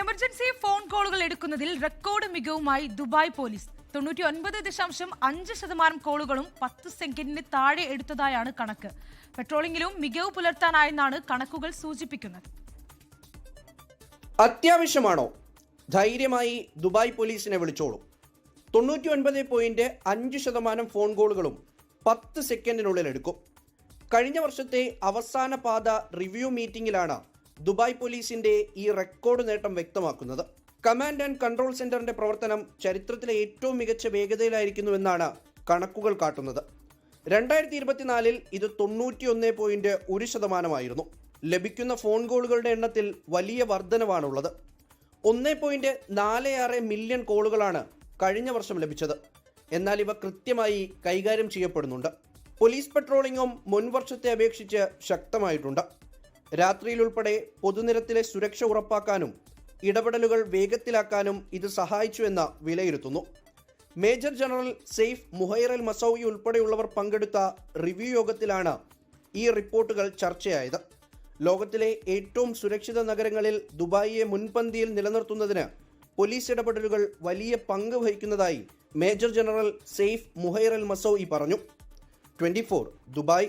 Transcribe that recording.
Emergency phone കോളുകൾ എടുക്കുന്നതിൽ record മികവുമായി Dubai police. തൊണ്ണൂറ്റി ഒൻപത് ദശാംശം അഞ്ച് ശതമാനം കോളുകളും പത്ത് സെക്കൻഡിന് താഴെ എടുത്തതായാണ് കണക്ക്. പെട്രോളിംഗിലും മികവ് പുലർത്താനായെന്നാണ് കണക്കുകൾ സൂചിപ്പിക്കുന്നത്. അത്യാവശ്യമാണോ? ധൈര്യമായി ദുബായ് പോലീസിനെ വിളിച്ചോളൂ. തൊണ്ണൂറ്റി ഒൻപത് പോയിന്റ് അഞ്ച് ശതമാനം ഫോൺ കോളുകളും പത്ത് സെക്കൻഡിനുള്ളിൽ എടുക്കും. കഴിഞ്ഞ വർഷത്തെ അവസാന പാത റിവ്യൂ മീറ്റിംഗിലാണ് ദുബായ് പോലീസിന്റെ ഈ റെക്കോർഡ് നേട്ടം വ്യക്തമാക്കുന്നത്. കമാൻഡ് ആൻഡ് കൺട്രോൾ സെന്ററിന്റെ പ്രവർത്തനം ചരിത്രത്തിലെ ഏറ്റവും മികച്ച വേഗതയിലായിരിക്കുന്നുവെന്നാണ് കണക്കുകൾ കാട്ടുന്നത്. രണ്ടായിരത്തി ഇരുപത്തിനാലിൽ ഇത് തൊണ്ണൂറ്റി ഒന്ന് പോയിന്റ് ഒരു ശതമാനമായിരുന്നു. ലഭിക്കുന്ന ഫോൺ കോളുകളുടെ എണ്ണത്തിൽ വലിയ വർധനവാണുള്ളത്. ഒന്ന് പോയിന്റ് നാല് ആറ് മില്യൺ കോളുകളാണ് കഴിഞ്ഞ വർഷം ലഭിച്ചത്. എന്നാൽ ഇവ കൃത്യമായി കൈകാര്യം ചെയ്യപ്പെടുന്നുണ്ട്. പോലീസ് പെട്രോളിംഗും മുൻവർഷത്തെ അപേക്ഷിച്ച് ശക്തമായിട്ടുണ്ട്. രാത്രിയിൽ ഉൾപ്പെടെ പൊതുനിരത്തിലെ സുരക്ഷ ഉറപ്പാക്കാനും ഇടപെടലുകൾ വേഗത്തിലാക്കാനും ഇത് സഹായിച്ചുവെന്ന് വിലയിരുത്തുന്നു. Major general Saif Muhairal Mazrouei ഉൾപ്പെടെയുള്ളവർ പങ്കെടുത്ത റിവ്യൂ യോഗത്തിലാണ് ഈ റിപ്പോർട്ടുകൾ ചർച്ചയായത്. ലോകത്തിലെ ഏറ്റവും സുരക്ഷിത നഗരങ്ങളിൽ ദുബായിയെ മുൻപന്തിയിൽ നിലനിർത്തുന്നതിന് പോലീസ് ഇടപെടലുകൾ വലിയ പങ്ക് വഹിക്കുന്നതായി major general Saif Muhairal Al Mazrouei പറഞ്ഞു. Twenty Dubai